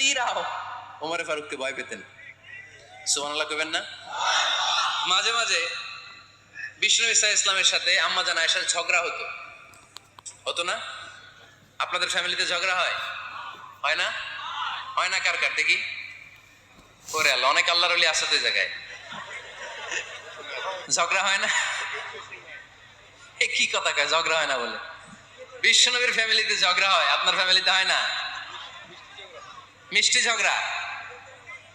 নিজেরাও ওমরে ফারুককে ভয় পেতেন। সুবহানাল্লাহ কইবেন না? মাঝে মাঝে বিষ্ণু ইসা ইসলামের সাথে আম্মা জান আয়েশার ঝগড়া হতো। হতো না? আপনাদের ফ্যামিলিতে ঝগড়া হয়? হয় না? হয় না কার কার? দেখি। ওরে আল্লাহ, অনেক আল্লাহর অলি আসাতে জায়গায়। ঝগড়া হয় না? এ কি কথা কয়? ঝগড়া হয় না বলে। বিশ্বনবীর ফ্যামিলিতে ঝগড়া হয়, আপনার ফ্যামিলিতে হয় না? মিষ্টি ঝগড়া।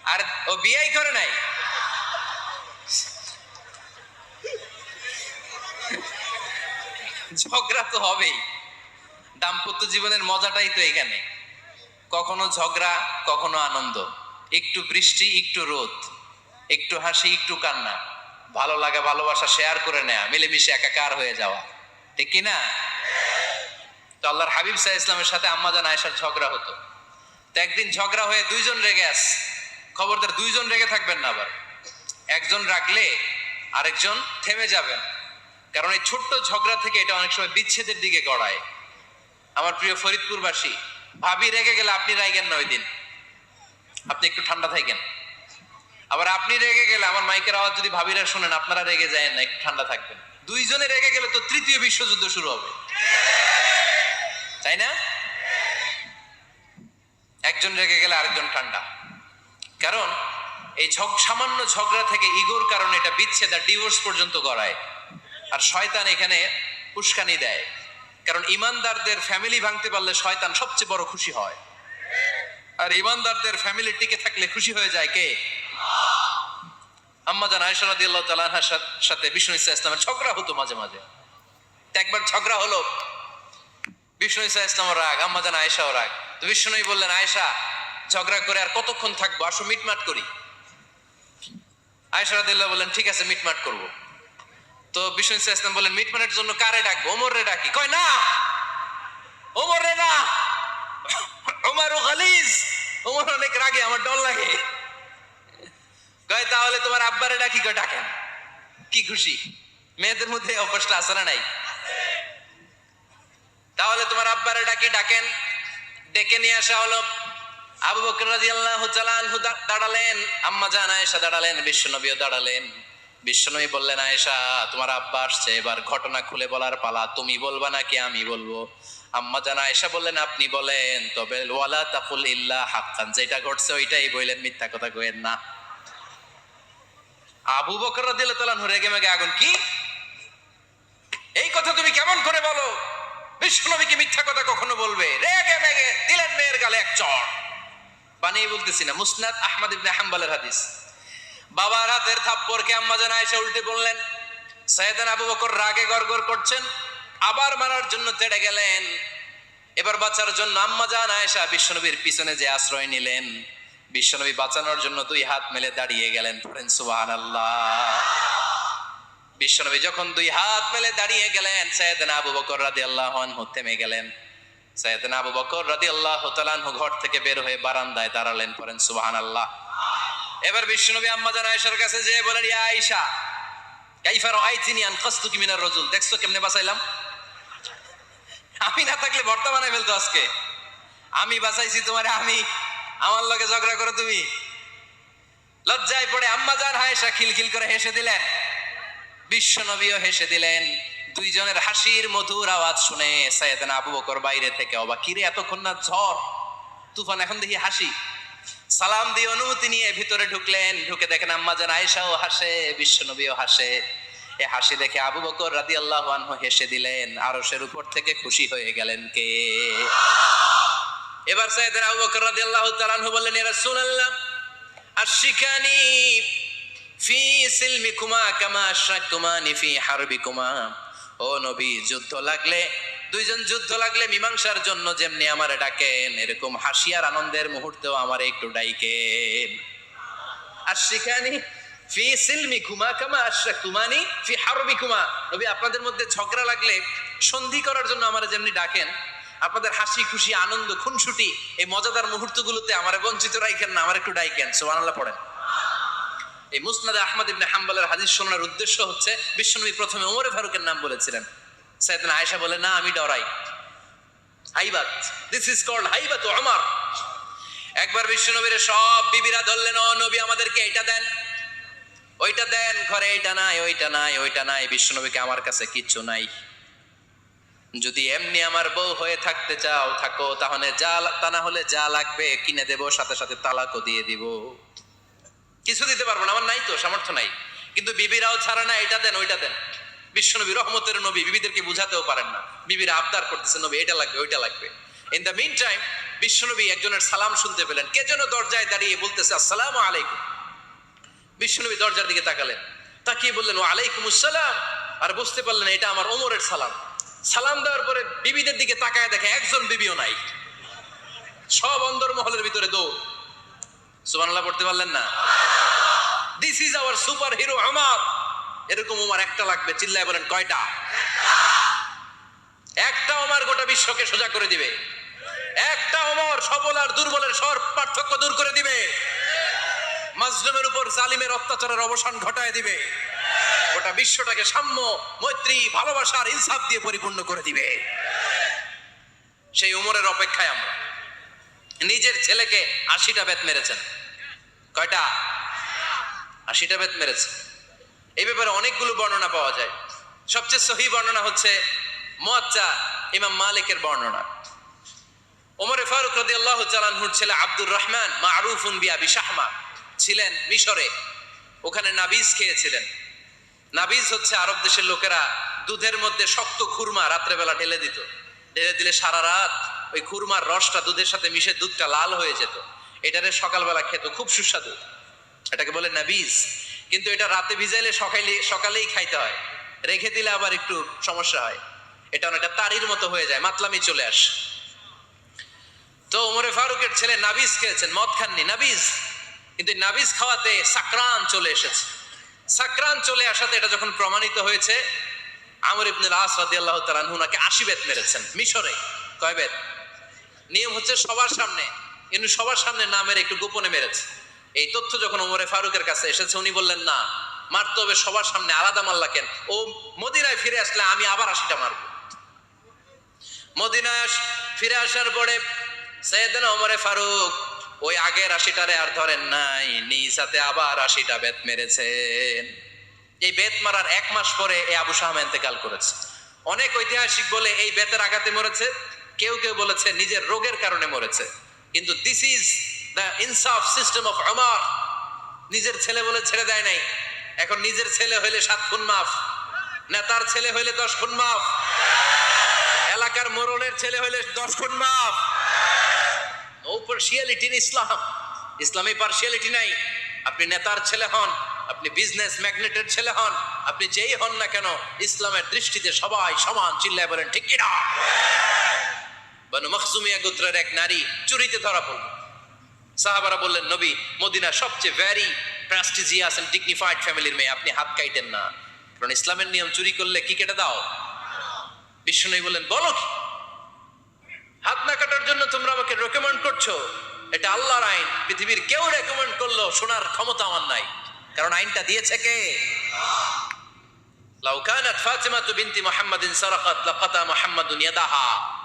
আর ও বিয়াই করে নাই। ঝগড়া তো হবেই। দাম্পত্য জীবনের মজাটাই তো এখানে। কখনো ঝগড়া, কখনো আনন্দ। একটু বৃষ্টি, একটু রোদ। একটু হাসি, একটু কান্না। ভালো লাগা, ভালোবাসা শেয়ার করে নেয়া। মিলেমিশে একাকার হয়ে যাওয়া। ঠিক কিনা? তো আল্লাহর হাবিব সাহা ইসলামের সাথে আম্মাজান আয়েশার ঝগড়া হতো। তো একদিন ঝগড়া হয়ে দুইজন রেগে আস খবরদার দুইজন রেগে থাকবেন না আবার। একজন রাখলে আরেকজন থেমে যাবেন। কারণ এই ছোট্ট ঝগড়া থেকে এটা অনেক সময় বিচ্ছেদের দিকে গড়ায়। আমার প্রিয় ফরিদপুরবাসী, ভাবি রেগে গেলে আপনি রাইগেন না ওই দিন। আপনি একটু ঠান্ডা থাকেন। আবার আপনি রেগে গেলে, আমার মাইকের আওয়াজ যদি ভাবিরা শোনেন, আপনারা রেগে যায় না, একটু ঠান্ডা থাকবেন। দুইজনে রেগে গেলে তো তৃতীয় বিশ্বযুদ্ধ শুরু হবে। তাই না? একজন রেগে গেলে আরেকজন ঠান্ডা। কারণ এই ঝগ, সামান্য ঝগড়া থেকে ইগোর কারণে এটা বিচ্ছেদ আর ডিভোর্স পর্যন্ত গড়ায়। আর শয়তান এখানে উস্কানি দেয়। কারণ ইমানদারদের ফ্যামিলি ভাঙতে পারলে শয়তান সবচেয়ে বড় খুশি হয়। আর ইমানদারদের ফ্যামিলি টিকে থাকলে খুশি হয়ে যায় কে? আম্মা জান আয়েশা রাদিয়াল্লাহু তাআলার সাথে বিষ্ণু ইসা ইসলামের ঝগড়া হতো মাঝে মাঝে। একবার ঝগড়া হলো বিষ্ণু ইসা রাগ আয়েশাও রাগ। তো বললেন, আয়েশা, ঝগড়া করে আর কতক্ষণ থাকব? আসো, মিটমাট করি। আয়েশা রাদিয়াল্লাহু বললেন, ঠিক আছে, মিটমাট করব। তো বিষ্ণু ইসা ইসলাম বললেন, মিটমাটের জন্য কারে ডাকবো? ওমর রে ডাকি। কয়, না! ওমর রে না! ওমর গালিজ! ওমর অনেক রাগে, আমার ডর লাগে। কয়, তাহলে তোমার আব্বারে ডাকি? কয়, ডাকেন। কি খুশি। মেয়েদের মধ্যে অভ্যাসটা না নাই? তাহলে তোমার আব্বারে ডাকি, ডাকেন। ডেকে নিয়ে আসা হলো। আবু বকর আনহু দা- দাঁড়ালেন। আম্মা জান আয়েশা দাঁড়ালেন, বিশ্বনবীও দাঁড়ালেন। বিশ্বনবী বললেন, আয়েশা, তোমার আব্বা আসছে, এবার ঘটনা খুলে বলার পালা। তুমি বলবা নাকি আমি বলব? আম্মা জান আয়েশা বললেন, আপনি বলেন। তবে ওয়ালা তাকুল ইল্লা হাক্কান, যেটা ঘটছে ওইটাই বললেন মিথ্যা কথা কইেন না। আবু বকর রাদিয়াল্লাহু তাআলা আনহু রেগে মেগে আগুন কি? এই কথা তুমি কেমন করে বলো? বিশ্বনবী কি মিথ্যা কথা কখনো বলবে? রেগে মেগে দিলেন মেয়ের গালে এক চড় বানিয়ে বলতেছি না, মুসনাদ আহমদ ইবনে হাম্বলের হাদিস। বাবার হাতের থাপ্পড়কে আম্মা জান আয়েশা উল্টে বললেন, সৈয়দান আবু বকর রাগে গড়গড় করছেন, আবার মারার জন্য তেড়ে গেলেন। এবার বাঁচার জন্য আম্মা জান আয়েশা বিশ্বনবীর পিছনে যে আশ্রয় নিলেন, বিশ্বনবী বাঁচানোর জন্য দুই হাত মেলে দাঁড়িয়ে গেলেন সুবহানাল্লাহ। বিশ্বনবী যখন দুই হাত মেলে দাঁড়িয়ে গেলেন সৈয়দনা আবু বকর রাদিয়াল্লাহু আনহু থেমে গেলেন। সৈয়দনা আবু বকর রাদিয়াল্লাহু তাআলা আনহু ঘর থেকে বের হয়ে বারান্দায় দাঁড়ালেন পড়েন, সুবহানাল্লাহ। এবার বিশ্বনবী আম্মা জান আয়েশার কাছে যেয়ে বলেন, ইয়া আয়েশা, কাইফা রাআইতিনি আনকাসতুকি মিনার রাজুল? দেখছ কেমনে বাঁচাইলাম? আমি না থাকলে ভর্তা বানাই ফেলতো আজকে। আমি বাঁচাইছি তোমারে, আমি, আমার লগে ঝগড়া করো তুমি। লজ্জায় পড়ে আম্মা জান আয়েশা খিলখিল করে হেসে দিলেন। বিশ্বনবীও হেসে দিলেন, দুইজনের হাসির মধুর আওয়াজ শুনে সাইয়েদানা আবু বকর বাইরে থেকে অবাক, কিরে এতক্ষণ না ঝড়, তুফান, এখন দেখি হাসি। সালাম দিয়ে অনুমতি নিয়ে ভিতরে ঢুকলেন, ঢুকে দেখেন আম্মা জান আয়েশাও হাসে, বিশ্বনবীও হাসে। এ হাসি দেখে আবু বকর রাদি আল্লাহ আনহু হেসে দিলেন, আরশের উপর থেকে খুশি হয়ে গেলেন কে? এবার সাইয়েদানা আবু বকর রাদি আল্লাহ তাআলা বললেন ইয়া রাসূলুল্লাহ আশিকানি ফি সিলমিকুমা কামা আশরাকুমানি ফি হারবিকুমা। ও নবী, যুদ্ধ লাগলে, দুইজন যুদ্ধ লাগলে মীমাংসার জন্য যেমনি আমার ডাকেন, এরকম হাসিয়ার আনন্দের মুহূর্তেও আমার একটু ডাইকেন। আর সেখানে ফি সিলমিকুমা কামা আশরাকুমানি ফি হারবিকুমা। নবী, আপনাদের মধ্যে ঝগড়া লাগলে সন্ধি করার জন্য আমারে যেমনি ডাকেন, আপনাদের হাসি খুশি, আনন্দ, খুনসুটি, এই মজাদার মুহূর্তগুলোতে আমার বঞ্চিত রাখেন না, আমার একটু ডাইকেন, সুবহানাল্লাহ পড়েন। এই মুসনাদে আহমদ ইবনে হাম্বলের হাদিস শোনার উদ্দেশ্য হচ্ছে, বিশ্বনবী প্রথমে ওমরে ফারুকের নাম বলেছিলেন। সাইয়েদনা আয়েশা বলে, না, আমি ডরাই। হাইবাত দিস ইজ কল্ড হাইবাত ওমর। একবার বিশ্ব নবীর সব বিবিরা ধরলেন, ও নবী, আমাদেরকে এটা দেন। ওইটা দেন, ঘরে এইটা নাই, ওইটা নাই ওইটা নাই, বিশ্বনবীকে আমার কাছে কিচ্ছু নাই। যদি এমনি আমার বউ হয়ে থাকতে চাও, থাকো, তাহলে যা তা না হলে যা লাগবে, কিনে দেব, সাথে সাথে তালাকও দিয়ে দিব। কিছু দিতে পারব না, আমার নাই তো, সামর্থ্য নাই। কিন্তু বিবিরাও ছাড়া না, এটা দেন, ওইটা দেন। বিশ্বনবী রহমতের নবী, বিবিদেরকে বুঝাতেও পারেন না। বিবিরা আবদার করতেছে, নবী, এটা লাগবে, ওইটা লাগবে। ইন দ্য মিন টাইম বিশ্বনবী একজনের সালাম শুনতে পেলেন। কে যেন দরজায় দাঁড়িয়ে বলতেছে, আসসালামু আলাইকুম। বিশ্বনবী দরজার দিকে তাকালেন। তাকিয়ে বললেন ও আলাইকুম আসসালাম আর বুঝতে পারলেন, এটা আমার ওমরের সালাম। সালাম দেওয়ার পরে বিবিদের দিকে তাকায় দেখে একজন বিবিও নাই। সব অন্দর মহলের ভিতরে দৌড়। সুবহানাল্লাহ, পড়তে পারলেন না? This is our super hero আমার এরকম ওমার একটা লাগবে, চিল্লায় বলেন, কয়টা? একটা ওমার গোটা বিশ্বকে সোজা করে দিবে। একটা ওমর সবল আর দুর্বলের সর পার্থক্য দূর করে দিবে। মাজলুমের উপর জালিমের অত্যাচারের অবসান ঘটায় দিবে। গোটা বিশ্বটাকে সাম্য, মৈত্রী, ভালোবাসার ইনসাফ দিয়ে পরিপূর্ণ করে দিবে। সেই উমরের অপেক্ষায় আমরা। নিজের ছেলেকে আশিটা বেত মেরেছেন। কয়টা? আশিটা বেত মেরেছে। এই ব্যাপারে অনেকগুলো বর্ণনা পাওয়া যায়। সবচেয়ে সহি বর্ণনা হচ্ছে মোয়াচ্চা ইমাম মালিকের বর্ণনা। ওমরে ফারুক রদি আল্লাহ চালানহুর ছেলে আব্দুর রহমান মারুফুন বিয়া বিশাহমা ছিলেন মিশরে। ওখানে নাবিজ খেয়েছিলেন। নাবিজ হচ্ছে আরব দেশের লোকেরা দুধের মধ্যে শক্ত খুরমা রাত্রেবেলা ঢেলে দিত। ঢেলে দিলে সারা রাত ওই খুরমার রসটা দুধের সাথে মিশে দুধটা লাল হয়ে যেত। এটারে সকালবেলা খেত, খুব সুস্বাদু। এটাকে বলে নাবিজ। কিন্তু এটা রাতে ভিজাইলে সকালে সকালেই খাইতে হয়। রেখে দিলে আবার একটু সমস্যা হয়। এটা অনেকটা তারির মতো হয়ে যায়, মাতলামি চলে আসে। তো ওমরে ফারুকের ছেলে নাবিজ খেয়েছেন, মদ খাননি, নাবিজ। কিন্তু নাবিজ খাওয়াতে সাকরান চলে এসেছে। সাকরান চলে আসাতে এটা যখন প্রমাণিত হয়েছে, আমর ইবনুল আস রাদিয়াল্লাহু তাআলা আনহু নাকি 80 বেত মেরেছেন, মিশরে। কয় বেত? নিয়ম হচ্ছে সবার সামনে। কিন্তু সবার সামনে না মেরে একটু গোপনে মেরেছে। এই তথ্য যখন ওমরে ফারুকের কাছে এসেছে, উনি বললেন, না, মারতে হবে সবার সামনে আলাদা মাল্লা কেন ও মদিনায় ফিরে আসলে আমি আবার আশিটা মারব। মদিনায় ফিরে আসার পরে সৈয়দনা ওমরে ফারুক ওই আগের আশিটারে আর ধরেন নাই, নিজ হাতে আবার আশিটা বেত মেরেছেন। এই বেত মারার এক মাস পরে এই আবু শাহ এতেকাল করেছে। অনেক ঐতিহাসিক বলে এই বেতের আঘাতে মরেছে, কেউ কেউ বলেছে নিজের রোগের কারণে মরেছে। কিন্তু দিস ইজ দ্য ইনসাফ সিস্টেম অফ আমার নিজের ছেলে বলে ছেড়ে দেয় নাই। এখন নিজের ছেলে হইলে সাত খুন মাফ, নেতার ছেলে হইলে দশ খুন মাফ, এলাকার মোরলের ছেলে হইলে দশ খুন মাফ। নো পার্সিয়ালিটি ইসলাম ইসলামে পার্সিয়ালিটি নাই। আপনি নেতার ছেলে হন, আপনি বিজনেস ম্যাগনেটের ছেলে হন, আপনি যেই হন না কেন, ইসলামের দৃষ্টিতে সবাই সমান চিল্লায় বলেন, ঠিক কিনা বানু মখসুমিয়া গোত্রের এক নারী চুরিতে ধরা পড়ল। সাহাবারা বললেন, নবী মদিনা সবচেয়ে ভ্যারি প্রেস্টিজিয়াস এন্ড ডিগনিফাইড ফ্যামিলির মেয়ে, আপনি হাত কাইটেন না। কারণ ইসলামের নিয়ম চুরি করলে কি কেটে দাও? বিষ্ণু বললেন, বলো কি? হাত না কাটার জন্য তোমরা আমাকে রেকমেন্ড করছ। এটা আল্লাহর আইন। পৃথিবীর কেউ রেকমেন্ড করল, শোনার ক্ষমতা আমার নাই। কারণ আইনটা দিয়েছে কে? লাউ কানাত ফাতিমাতু বিনতি মুহাম্মাদিন সারাকাত, লাকাতা মুহাম্মাদুন ইয়াদাহা।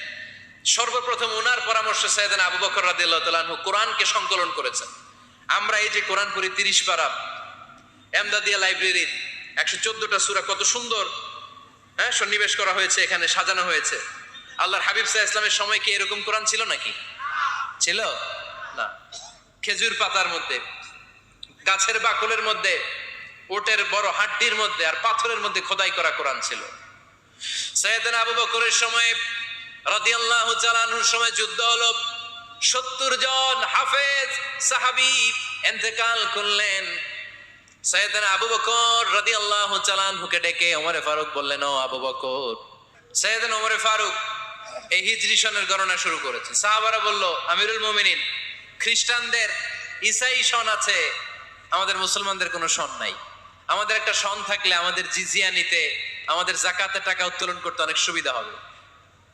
সর্বপ্রথম উনার পরামর্শ সৈয়দান আবু বকর আনহু কোরআনকে সংকলন করেছেন। আমরা এই যে কোরআন পড়ি 30 পারা এমদাদিয়া লাইব্রেরির 114টা সূরা কত সুন্দর হ্যাঁ সন্নিবেশ করা হয়েছে, এখানে সাজানো হয়েছে। আল্লাহর হাবিব সাহেব ইসলামের সময় কি এরকম কোরআন ছিল নাকি? ছিল? না। খেজুর পাতার মধ্যে, গাছের বাকলের মধ্যে, ওটের বড় হাড্ডির মধ্যে আর পাথরের মধ্যে খোদাই করা কোরআন ছিল। সৈয়দনা আবু বকরের সময় যুদ্ধ সত্তর জন হাফেজ করলেন। আবু বকর চালানহুকে ডেকে ওমরে ফারুক বললেন, ও আবু বকর ওমরে ফারুক, এই হিজরি সনের গণনা শুরু করেছে সাহাবারা বলল, আমিরুল মুমিনিন, খ্রিস্টানদের ঈসাই সন আছে, আমাদের মুসলমানদের কোনো সন নাই। আমাদের একটা সন থাকলে আমাদের জিজিয়া নিতে, আমাদের জাকাতের টাকা উত্তোলন করতে অনেক সুবিধা হবে।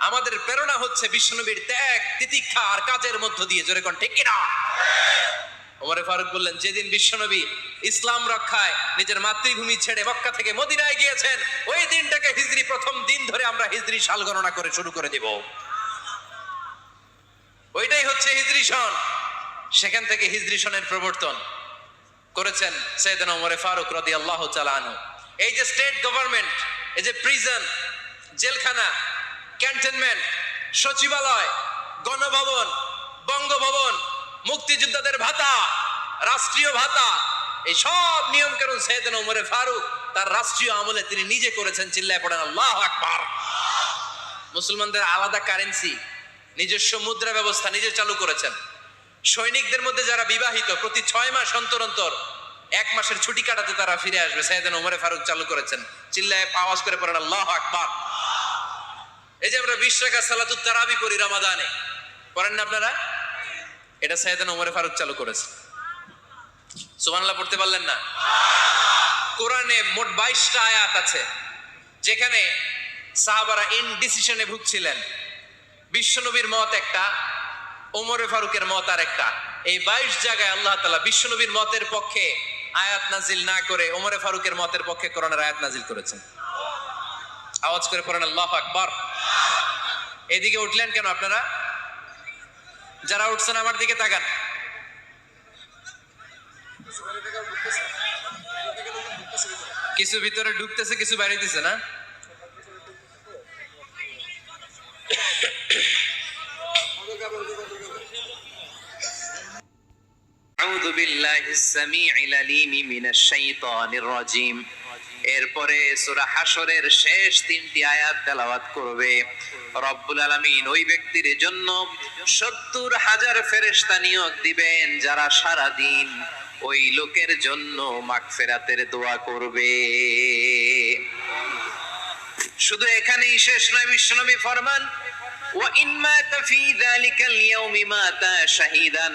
আমাদের প্রেরণা হচ্ছে বিষ্ণুনবীর ত্যাগ, তিতিক্ষা আর কাজের মধ্য দিয়ে। জোরে কোন ঠিক কিনা? ওমরে ফারুক বললেন, যেদিন বিশ্বনবী ইসলাম রক্ষায় নিজের মাতৃভূমি ছেড়ে মক্কা থেকে মদিনায় গিয়েছেন, ওই দিনটাকে হিজরি প্রথম দিন ধরে আমরা হিজরি সাল গণনা করে শুরু করে দিব। ওইটাই হচ্ছে হিজরি সন। সেখান থেকে হিজরি সনের প্রবর্তন করেছেন সৈয়দনা ওমরে ফারুক রদি আল্লাহ চালানু এই যে স্টেট গভর্নমেন্ট এই যে প্রিজন জেলখানা ক্যান্টনমেন্ট, সচিবালয়, গণভবন, বঙ্গভবন, মুক্তিযোদ্ধাদের ভাতা, রাষ্ট্রীয় ভাতা, এই সব নিয়ম কানুন সৈয়দনা ওমরে ফারুক, তার রাষ্ট্রীয় আমলে তিনি নিজে করেছেন চিল্লায় পড়েন আল্লাহ আকবার। মুসলমানদের আলাদা কারেন্সি নিজস্ব মুদ্রা ব্যবস্থা নিজে চালু করেছেন। সৈনিকদের মধ্যে যারা বিবাহিত, প্রতি ছয় মাস অন্তর অন্তর, এক মাসের ছুটি কাটাতে তারা ফিরে আসবে সাইয়েদান ওমরে ফারুক চালু করেছেন। চিল্লায় আওয়াজ করে পড়েন আল্লাহ আকবার। এই যে আমরা বিশ টাকা সালাতুত তারাবি করি রমাদানে, করেন না আপনারা? এটা সাইয়েদান ওমরে ফারুক চালু করেছে। সুবহানাল্লাহ, পড়তে পারলেন না? কোরআনে মোট বাইশটা আয়াত আছে, যেখানে সাহাবারা ইনডিসিশনে ভুগছিলেন। বিশ্বনবীর মত একটা, ওমরে ফারুকের মত আর একটা এই বাইশ জায়গায় আল্লাহ তালা বিশ্বনবীর মতের পক্ষে আয়াত নাজিল না করে ওমরে ফারুকের মতের পক্ষে কোরআনের আয়াত নাজিল করেছেন। আওয়াজ করে পড়েন, আল্লাহ আকবার। এদিকে উঠলেন কেন আপনারা? যারা উঠছেন আমার দিকে তাকান। কিছু ভিতরে ঢুকতেছে, কিছু বাইরেতেছে না? আউযু বিল্লাহিস সামিউল আলীম মিনাশ শাইতানির রাজীম। এরপরে সুরা হাসরের শেষ তিনটি আয়াত তেলাওয়াত করবে। রব্বুল আলামিন ওই ব্যক্তির জন্য সত্তর হাজার ফেরেস্তা নিয়োগ দিবেন যারা সারা দিন ওই লোকের জন্য মাগফেরাতের দোয়া করবে। শুধু এখানেই শেষ নয়, বিশ্বনবী ফরমান, ওয়া ইন মাতা ফি যালিকাল ইয়াউমি শাহিদান।